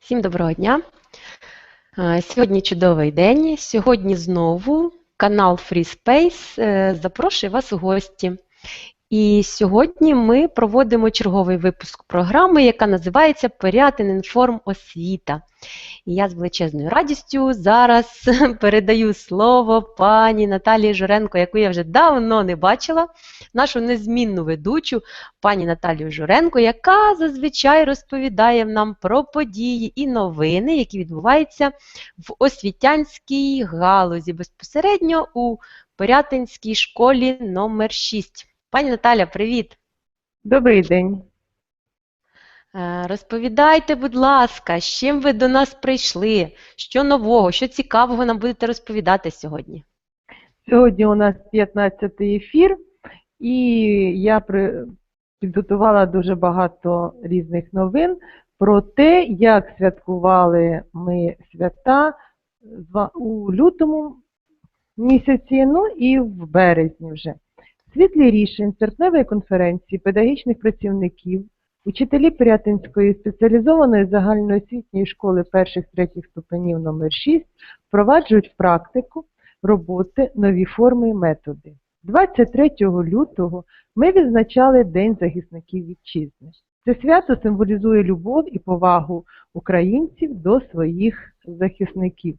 Всім доброго дня. Е, Сьогодні чудовий день. Сьогодні знову канал Free Space е, запрошує вас у гості. І сьогодні ми проводимо черговий випуск програми, яка називається Порятин інформ освіта. І я з величезною радістю зараз передаю слово пані Наталії Журенко, яку я вже давно не бачила, нашу незмінну ведучу пані Наталію Журенко, яка зазвичай розповідає нам про події і новини, які відбуваються в освітянській галузі безпосередньо у Порятинській школі номер 6. Пані Наталя, привіт! Добрий день. Е, Розповідайте, будь ласка, з чим ви до нас прийшли? Що нового, що цікавого нам будете розповідати сьогодні? Сьогодні у нас 15-й ефір, і я підготувала дуже багато різних новин про те, як святкували ми свята у лютому місяці, ну і в березні вже. Світлі рішень серпневої конференції педагогічних працівників Учителі Пирятинської спеціалізованої загальноосвітньої школи перших-третіх ступенів номер 6 впроваджують в практику роботи нові форми і методи. 23 лютого ми відзначали День захисників вітчизни. Це свято символізує любов і повагу українців до своїх захисників.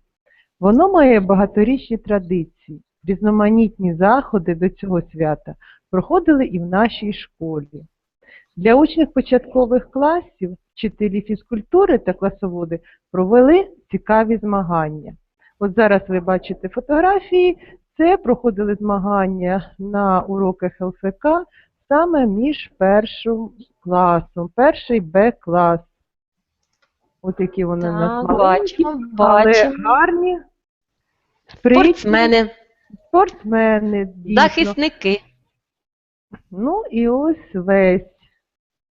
Воно має багаторічні традиції. Різноманітні заходи до цього свята проходили і в нашій школі. Для учнів початкових класів вчителі фізкультури та класоводи провели цікаві змагання. От зараз ви бачите фотографії. Це проходили змагання на уроках ЛФК саме між першим класом, перший Б клас. Ось які вони в нас Так, бачимо, але бачимо. гарні, Спортсмени, спортсмени, дійсно. захисники. Ну і ось весь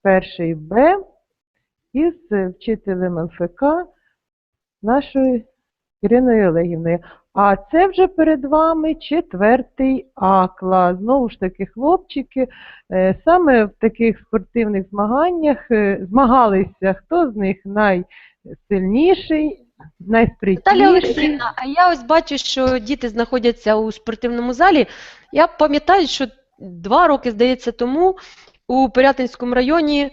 перший Б із вчителем ЛФК нашою Іриною Олегівною. А це вже перед вами четвертий А клас. Знову ж таки, хлопчики е, саме в таких спортивних змаганнях е, змагалися, хто з них найсильніший, Найспритніший. Олексійовна, а я ось бачу, що діти знаходяться у спортивному залі. Я пам'ятаю, що два роки, здається, тому у Пирятинському районі е,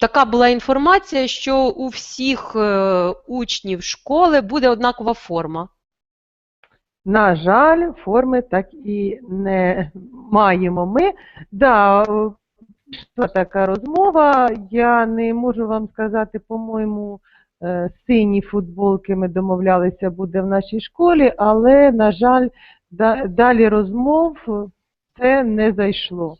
така була інформація, що у всіх е, учнів школи буде однакова форма. На жаль, форми так і не маємо ми. Да, е, така розмова. Я не можу вам сказати, по-моєму, сині футболки ми домовлялися буде в нашій школі, але, на жаль, да- далі розмов це не зайшло.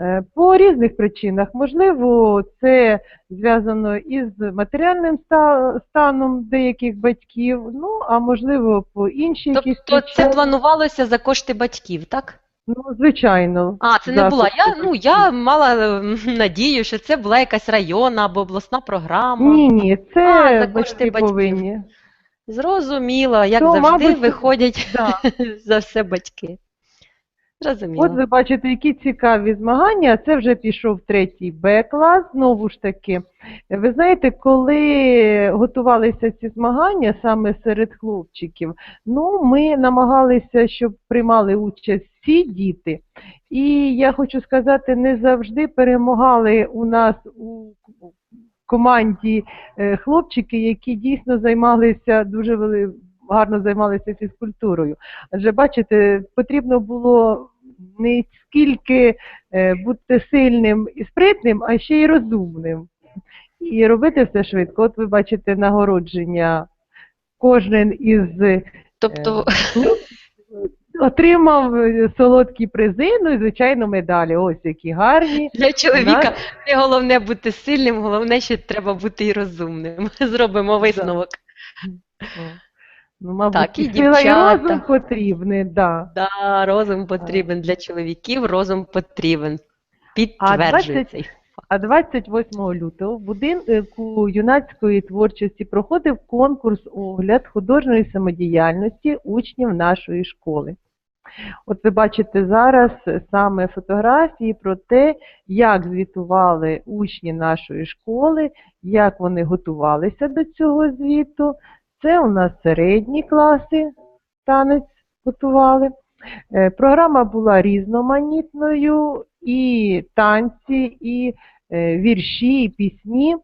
Е, По різних причинах. Можливо, це зв'язано із матеріальним станом деяких батьків, ну, а можливо, по іншій якісь Тобто це планувалося за кошти батьків, так? Ну, звичайно. А, це не була. Я, ну, я мала ем, надію, що це була якась районна або обласна програма. Ні, ні, А, це кошти батьки повинні. Зрозуміло, як То, завжди мабуть, виходять Да. за все батьки. Зрозуміло. От ви бачите, які цікаві змагання. Це вже пішов третій Б-клас. Знову ж таки, ви знаєте, коли готувалися ці змагання саме серед хлопчиків, ну ми намагалися, щоб приймали участь всі діти. І я хочу сказати, не завжди перемагали у нас у команді е, хлопчики, які дійсно займалися дуже вели... гарно займалися фізкультурою. Адже бачите, потрібно було не скільки е, бути сильним і спритним, а ще й розумним. І робити все швидко. От ви бачите нагородження. Кожен із е, Тобто, отримав е, солодкі призи, ну і звичайно медалі. Ось які гарні. для чоловіка нас- не головне бути сильним, головне, що треба бути і розумним. Зробимо висновок. Ну, мабуть, Так, і дівчата. розум потрібні, да. Да, розум потрібен для чоловіків, розум потрібен. 20 цей А 28 лютого в будинку юнацької творчості проходив конкурс огляд художньої самодіяльності учнів нашої школи. От ви бачите зараз саме фотографії про те, як звітували учні нашої школи, як вони готувалися до цього звіту. Це у нас середні класи танець готували. Е, Програма була різноманітною, і танці, і е, вірші, і пісні.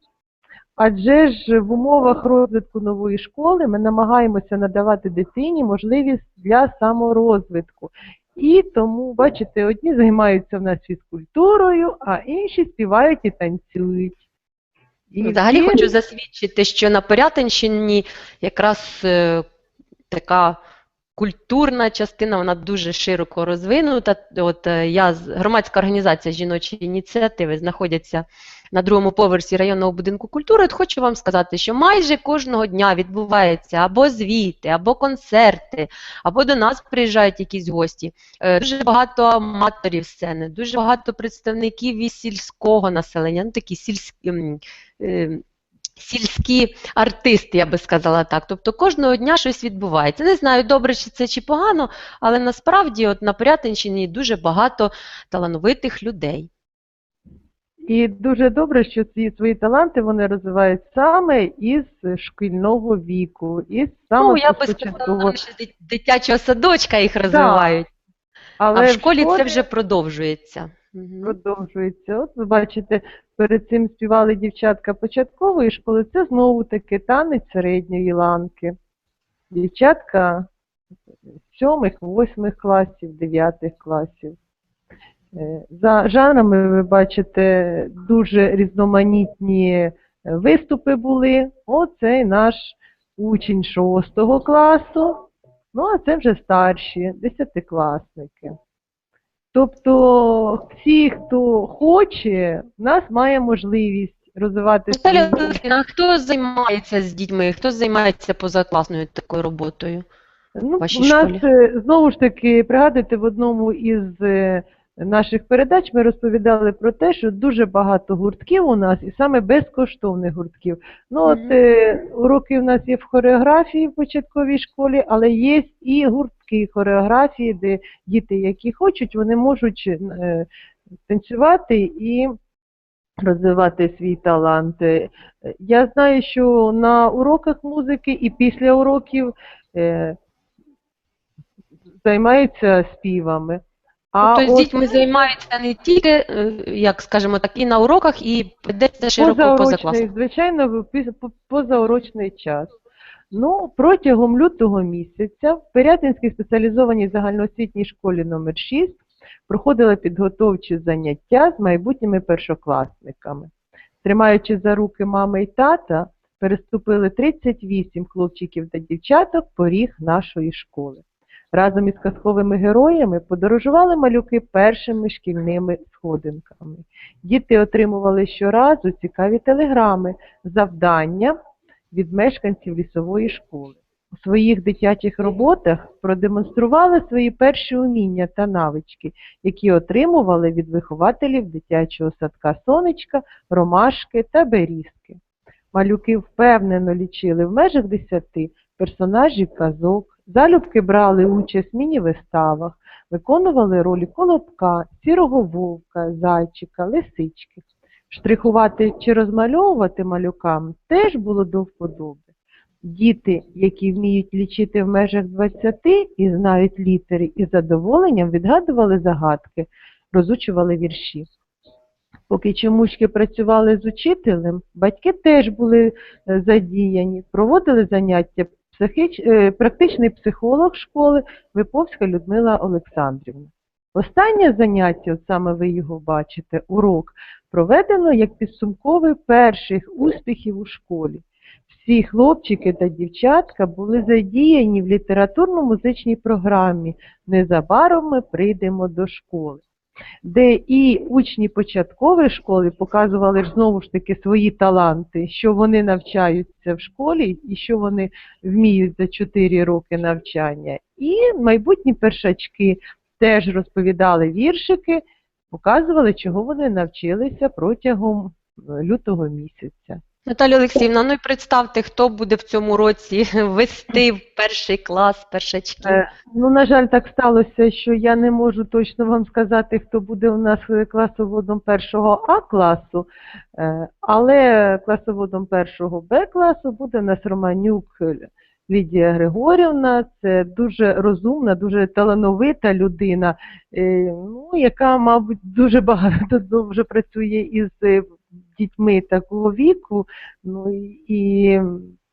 Адже ж в умовах розвитку нової школи ми намагаємося надавати дитині можливість для саморозвитку. І тому, бачите, одні займаються в нас фізкультурою, а інші співають і танцюють. І Взагалі хочу засвідчити, що на Порятинщині якраз е, така культурна частина, вона дуже широко розвинута. От е, я з громадська організація жіночої ініціативи знаходяться на другому поверсі районного будинку культури. От хочу вам сказати, що майже кожного дня відбуваються або звіти, або концерти, або до нас приїжджають якісь гості. Е, Дуже багато аматорів сцени, дуже багато представників із сільського населення, ну такі сільські. е, Сільські артисти, я би сказала так. Тобто кожного дня щось відбувається. Не знаю, добре чи це чи погано, але насправді от на Порятинщині дуже багато талановитих людей. І дуже добре, що ці свої таланти вони розвивають саме із шкільного віку, із Ну, я би сказала, що з дитячого садочка їх розвивають, Але а в в школі це вже продовжується. Продовжується. От ви бачите, перед цим співали дівчатка початкової школи. Це знову таки танець середньої ланки. Дівчатка сьомих, восьмих класів, дев'ятих класів. Е, За жанрами ви бачите дуже різноманітні е, виступи були. Оцей наш учень шостого класу. Ну, а це вже старші, десятикласники. Тобто всі, хто хоче, в нас має можливість розвивати Наталя свої а хто займається з дітьми, хто займається позакласною такою роботою? Ну, вашій у нас школі? е, знову ж таки, пригадуєте, в одному із наших передач ми розповідали про те, що дуже багато гуртків у нас, і саме безкоштовних гуртків. Ну, от е, уроки в нас є в хореографії в початковій школі, але є і гуртки хореографії, де діти, які хочуть, вони можуть е, танцювати і розвивати свій талант. Е, Я знаю, що на уроках музики і після уроків е, займаються співами. А тобто з дітьми займаються не тільки, е, як скажемо так, і на уроках, і ведеться широко позаурочний, позакласно. звичайно, позаурочний час. Ну, протягом лютого місяця в Пирятинській спеціалізованій загальноосвітній школі номер 6 проходили підготовчі заняття з майбутніми першокласниками. Тримаючи за руки мами і тата, переступили 38 хлопчиків та дівчаток поріг нашої школи. Разом із казковими героями подорожували малюки першими шкільними сходинками. Діти отримували щоразу цікаві телеграми, завдання від мешканців лісової школи. У своїх дитячих роботах продемонстрували свої перші уміння та навички, які отримували від вихователів дитячого садка Сонечка, Ромашки та Берізки. Малюки впевнено лічили в межах десяти персонажів казок, залюбки брали участь в міні-виставах, виконували ролі колобка, сірого вовка, зайчика, лисички. Штрихувати чи розмальовувати малюкам теж було до вподоби. Діти, які вміють лічити в межах 20 і знають літери, із задоволенням відгадували загадки, розучували вірші. Поки чомучки працювали з учителем, батьки теж були е, задіяні, проводили заняття психіч... е, практичний психолог школи Виповська Людмила Олександрівна. Останнє заняття, от саме ви його бачите, урок, проведено як підсумковий перших успіхів у школі. Всі хлопчики та дівчатка були задіяні в літературно-музичній програмі Незабаром ми прийдемо до школи, де і учні початкової школи показували знову ж таки свої таланти, що вони навчаються в школі і що вони вміють за 4 роки навчання. І майбутні першачки теж розповідали віршики, показували, чого вони навчилися протягом е, лютого місяця. Наталя Олексіївна, ну і представте, хто буде в цьому році вести в перший клас першачків. Е, Ну, на жаль, так сталося, що я не можу точно вам сказати, хто буде у нас е, класоводом першого А класу, е, але класоводом першого Б класу буде у нас Романюк Лідія Григорівна. Це дуже розумна, дуже талановита людина, ну, яка, мабуть, дуже багато вже працює із дітьми такого віку. Ну, і- і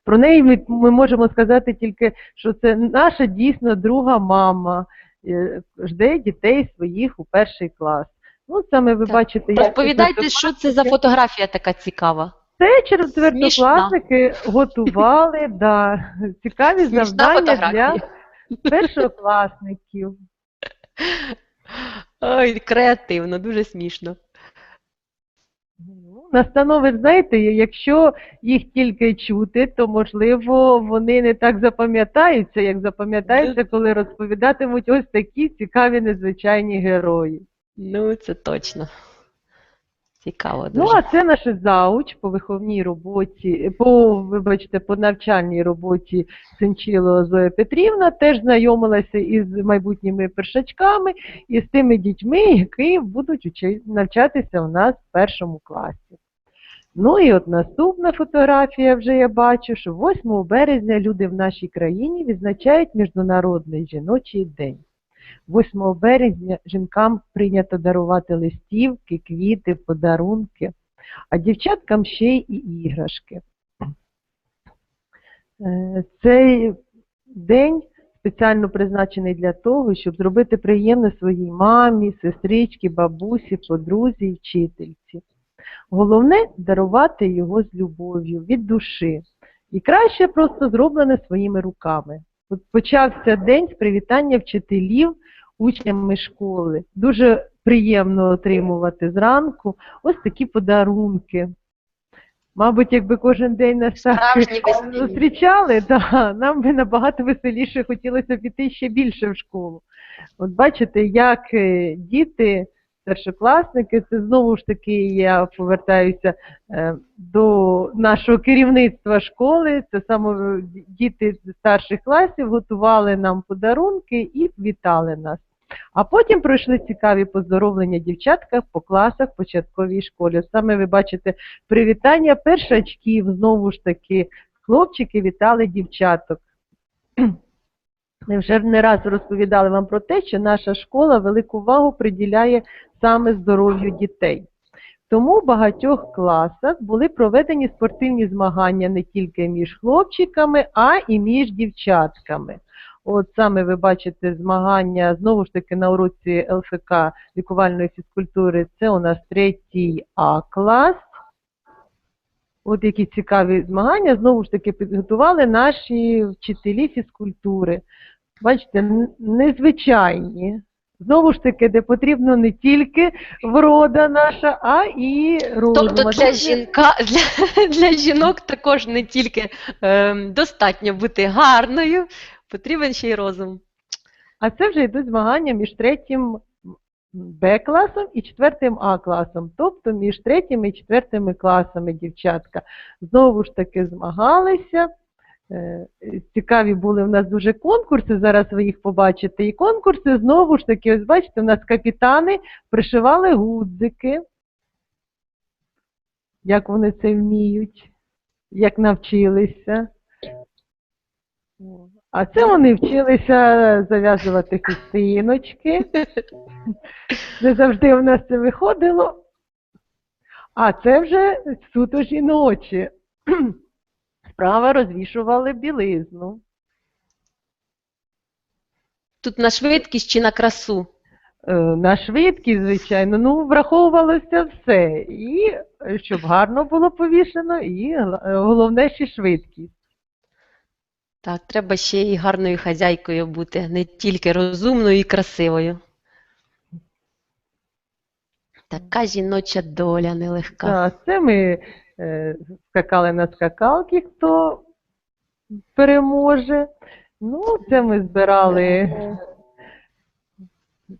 про неї ми, ми можемо сказати тільки що це наша дійсно друга мама е, жде дітей своїх у перший клас. Ну, саме ви Так. бачите, як Розповідайте, це що це за фотографія така цікава. це четвертокласники готували, да, цікаві Смішна завдання для першокласників. Ой, креативно, дуже смішно. Ну, Настанови, знаєте, якщо їх тільки чути, то можливо вони не так запам'ятаються, як запам'ятаються, коли розповідатимуть ось такі цікаві незвичайні герої. Ну, це точно. Цікаво Ну, а це наш зауч по виховній роботі, по, вибачте, по навчальній роботі Сенчило Зоя Петрівна теж знайомилася із майбутніми першачками і з тими дітьми, які будуть навчатися у нас в першому класі. Ну і от наступна фотографія вже я бачу, що 8 березня люди в нашій країні відзначають Міжнародний жіночий день. 8 березня жінкам прийнято дарувати листівки, квіти, подарунки, а дівчаткам ще й іграшки. Е, Цей день спеціально призначений для того, щоб зробити приємне своїй мамі, сестричці, бабусі, подрузі і вчительці. Головне дарувати його з любов'ю, від душі. І краще просто зроблене своїми руками. От почався день з привітання вчителів учнями школи. Дуже приємно отримувати зранку ось такі подарунки. Мабуть, якби кожен день нас так зустрічали, да, нам би набагато веселіше хотілося піти ще більше в школу. От бачите, як е, діти, старшокласники, це знову ж таки я повертаюся е, до нашого керівництва школи. Це саме діти старших класів готували нам подарунки і вітали нас. А потім пройшли цікаві поздоровлення дівчатках по класах початковій школі. Саме ви бачите привітання першачків, знову ж таки, хлопчики вітали дівчаток. Ми вже не раз розповідали вам про те, що наша школа велику увагу приділяє саме здоров'ю дітей. Тому в багатьох класах були проведені спортивні змагання не тільки між хлопчиками, а і між дівчатками. От саме ви бачите змагання знову ж таки на уроці ЛФК лікувальної фізкультури. Це у нас третій А клас. От які цікаві змагання знову ж таки підготували наші вчителі фізкультури. Бачите, незвичайні. Знову ж таки, де потрібно не тільки врода наша, а і розум. Тобто для жінка, для, для жінок також не тільки ем, достатньо бути гарною, потрібен ще й розум. А це вже йдуть змагання між третім Б класом і четвертим А класом, тобто між третім і четвертими класами дівчатка. Знову ж таки змагалися. Е, Цікаві були в нас дуже конкурси, зараз ви їх побачите. І конкурси знову ж таки, ось бачите, у нас капітани пришивали гудзики. Як вони це вміють, як навчилися. А це вони вчилися зав'язувати хустиночки. Не завжди в нас це виходило. А це вже суто жіночі. Справа розвішували білизну. Тут на швидкість чи на красу. Е, На швидкість, звичайно, ну, враховувалося все. І е, щоб гарно було повішено, і е, головне ще швидкість. Так, треба ще й гарною хазяйкою бути, не тільки розумною і красивою. Така жіноча доля нелегка. Так, це ми скакали на скакалки, хто переможе. Ну, це ми збирали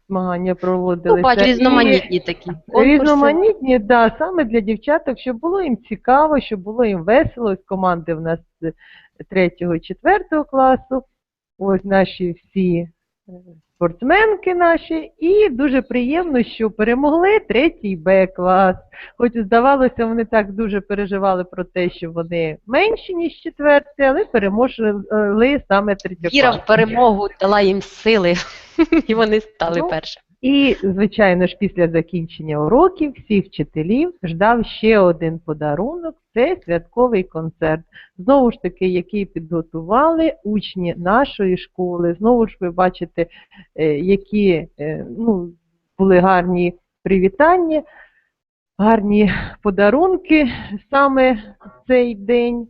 змагання проводилися. бач, різноманітні такі. Різноманітні, да, саме для дівчаток, щоб було їм цікаво, щоб було їм весело. Ось команди в нас з 3-4 класу. Ось наші всі е, спортсменки наші. І дуже приємно, що перемогли третій Б клас. Хоч здавалося, вони так дуже переживали про те, що вони менші, ніж четверті, але переможли саме третій Віра в перемогу дала їм сили, і вони стали Ну, першими. І, звичайно ж, після закінчення уроків всіх вчителів ждав ще один подарунок це святковий концерт. Знову ж таки, який підготували учні нашої школи. Знову ж ви бачите, е, які е, ну, були гарні привітання, гарні подарунки саме в цей день.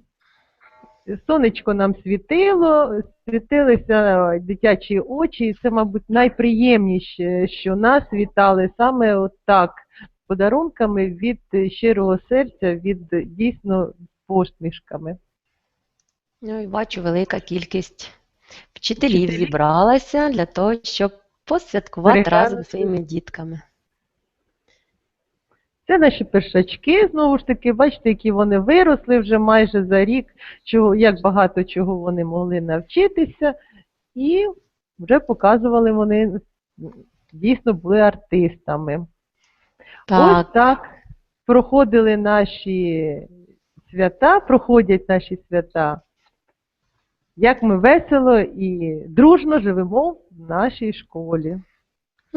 Сонечко нам світило, світилися дитячі очі, і це, мабуть, найприємніше, що нас вітали саме от так, подарунками від щирого серця, від дійсно посмішками. Ну і бачу, велика кількість вчителів зібралася для того, щоб посвяткувати Переглянути. разом зі своїми дітками. Це наші першачки, знову ж таки, бачите, які вони виросли вже майже за рік, чого, як багато чого вони могли навчитися, і вже показували вони, дійсно були артистами. Так, Ось так проходили наші свята, проходять наші свята. Як ми весело і дружно живемо в нашій школі.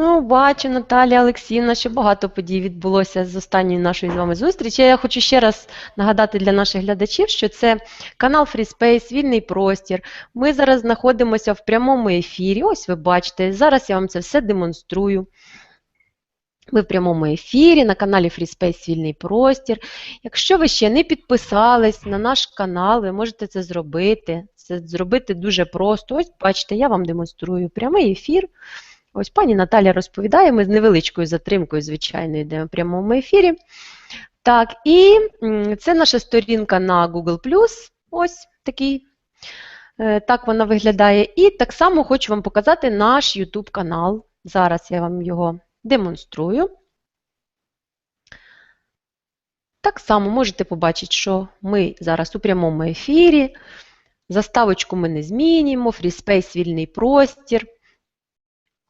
Ну бачу, Наталія Олексіївна, що багато подій відбулося з останньої нашої з вами зустрічі. Я хочу ще раз нагадати для наших глядачів, що це канал FreeSpace, вільний простір. Ми зараз знаходимося в прямому ефірі. Ось ви бачите, зараз я вам це все демонструю. Ми в прямому ефірі на каналі FreeSpace Вільний Простір. Якщо ви ще не підписались на наш канал, ви можете це зробити. Це зробити дуже просто. Ось бачите, я вам демонструю прямий ефір. Ось пані Наталя розповідає, ми з невеличкою затримкою, звичайно, йдемо в прямому ефірі. Так, і це наша сторінка на Google+. Ось такий. Е, Так вона виглядає. І так само хочу вам показати наш YouTube канал. Зараз я вам його демонструю. Так само можете побачити, що ми зараз у прямому ефірі. Заставочку ми не змінюємо, FreeSpace вільний простір.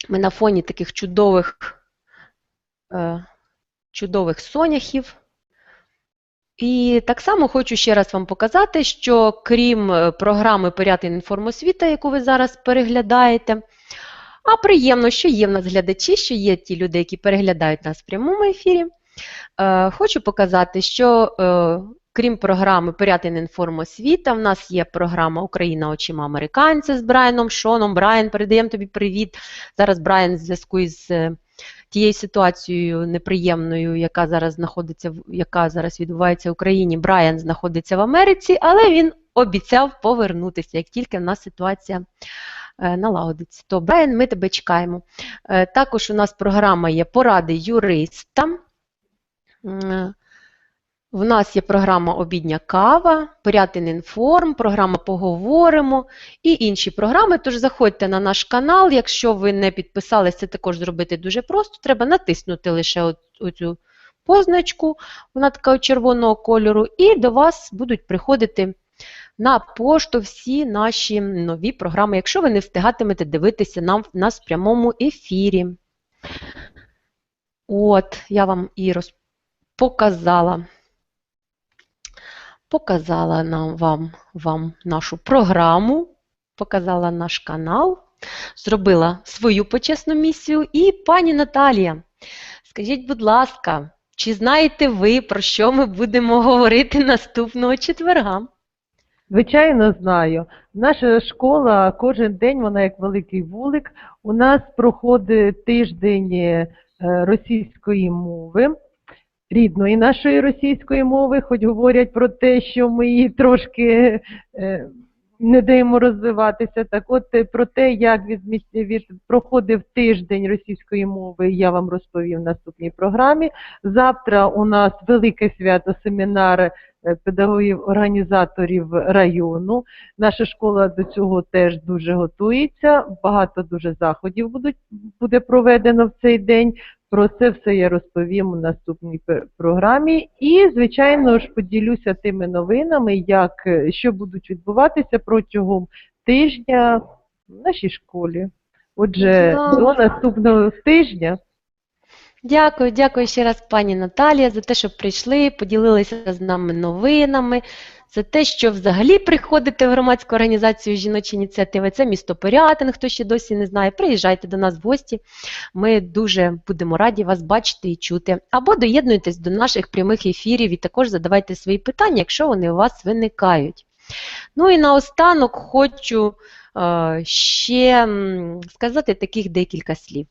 Ми на фоні таких чудових, е, чудових соняхів. І так само хочу ще раз вам показати, що крім е, програми Порятин інформосвіта, яку ви зараз переглядаєте, а приємно, що є в нас глядачі, що є ті люди, які переглядають нас в прямому ефірі. Е, Хочу показати, що крім програми Порятин інформосвіта, в нас є програма Україна очима американця з Брайаном Шоном. Брайан, передаємо тобі привіт. Зараз Брайан в зв'язку із е, тією ситуацією неприємною, яка зараз знаходиться, яка зараз відбувається в Україні. Брайан знаходиться в Америці, але він обіцяв повернутися, як тільки в нас ситуація е, налагодиться. То, Брайан, ми тебе чекаємо. Е, Також у нас програма є поради юриста. В нас є програма Обідня кава, Порятин інформ, програма Поговоримо і інші програми. Тож заходьте на наш канал. Якщо ви не підписались, це також зробити дуже просто. Треба натиснути лише оцю позначку, вона така червоного кольору, і до вас будуть приходити на пошту всі наші нові програми, якщо ви не встигатимете дивитися нам, нас в прямому ефірі. От, я вам і роз... показала. Показала нам вам, вам нашу програму, показала наш канал, зробила свою почесну місію. І пані Наталія, скажіть, будь ласка, чи знаєте ви, про що ми будемо говорити наступного четверга? Звичайно, знаю. Наша школа кожен день, вона як великий вулик. У нас проходить тиждень е, російської мови, рідної нашої російської мови, хоч говорять про те, що ми її трошки е, не даємо розвиватися. Так от е, про те, як від, від проходив тиждень російської мови, я вам розповім в наступній програмі. Завтра у нас велике свято, семінар е, педагогів організаторів району. Наша школа до цього теж дуже готується. Багато дуже заходів будуть буде проведено в цей день. Про це все я розповім у наступній програмі. І, звичайно ж, поділюся тими новинами, як е, що будуть відбуватися протягом тижня в нашій школі. Отже, Клас. до наступного тижня. Дякую, дякую ще раз, пані Наталія, за те, що прийшли, поділилися з нами новинами, за те, що взагалі приходите в громадську організацію жіночі ініціативи. Це місто Порятин, хто ще досі не знає. Приїжджайте до нас в гості. Ми дуже будемо раді вас бачити і чути. Або доєднуйтесь до наших прямих ефірів і також задавайте свої питання, якщо вони у вас виникають. Ну і наостанок хочу е, ще сказати таких декілька слів.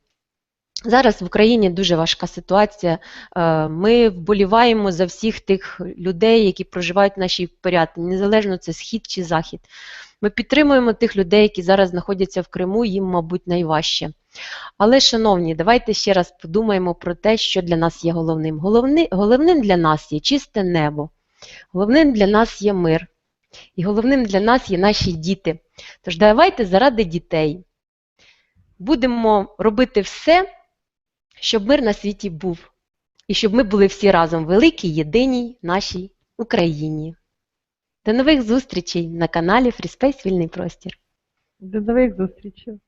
Зараз в Україні дуже важка ситуація. Е, Ми вболіваємо за всіх тих людей, які проживають в нашій порядку, незалежно це схід чи захід. Ми підтримуємо тих людей, які зараз знаходяться в Криму, їм, мабуть, найважче. Але, шановні, давайте ще раз подумаємо про те, що для нас є головним. Головни, головним для нас є чисте небо, головним для нас є мир, і головним для нас є наші діти. Тож давайте заради дітей будемо робити все, щоб мир на світі був, і щоб ми були всі разом великій, єдиній нашій Україні. До нових зустрічей на каналі Фріспейс Вільний Простір. До нових зустрічей.